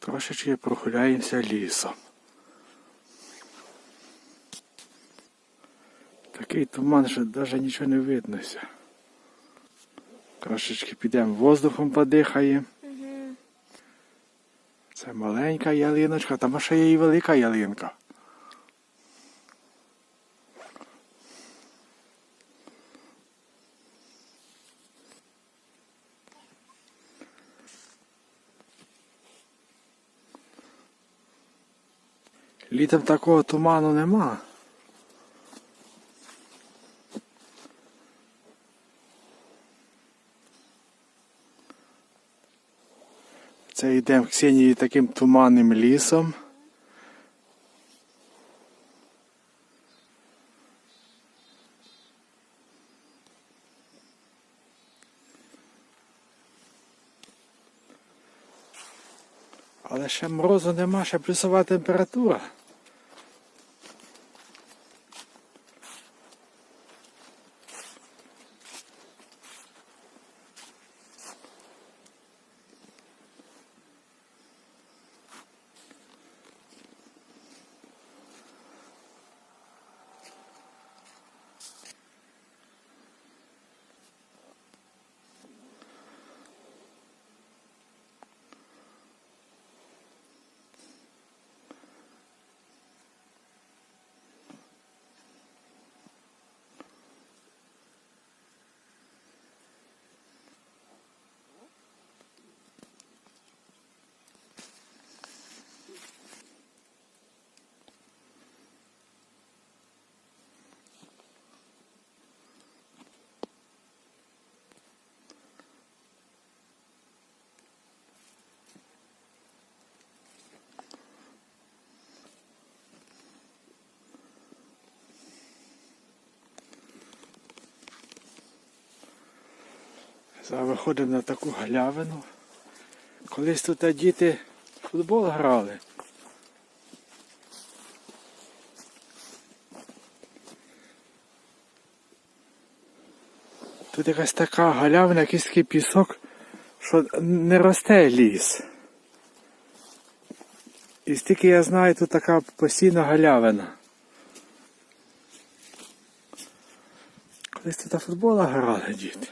Трошечки прогуляємося лісом. Такий туман, що навіть нічого не виднося. Трошечки підемо воздухом подихаємо. Це маленька ялиночка, там ще є і велика ялинка. Літом такого туману нема. Це йдемо Ксенії таким туманним лісом. Але ще морозу нема, ще плюсова температура. Зараз виходимо на таку галявину. Колись тут діти футбол грали. Тут якась така галявина, якийсь такий пісок, що не росте ліс. І стільки я знаю, тут така постійна галявина. Колись тут футбола грали діти.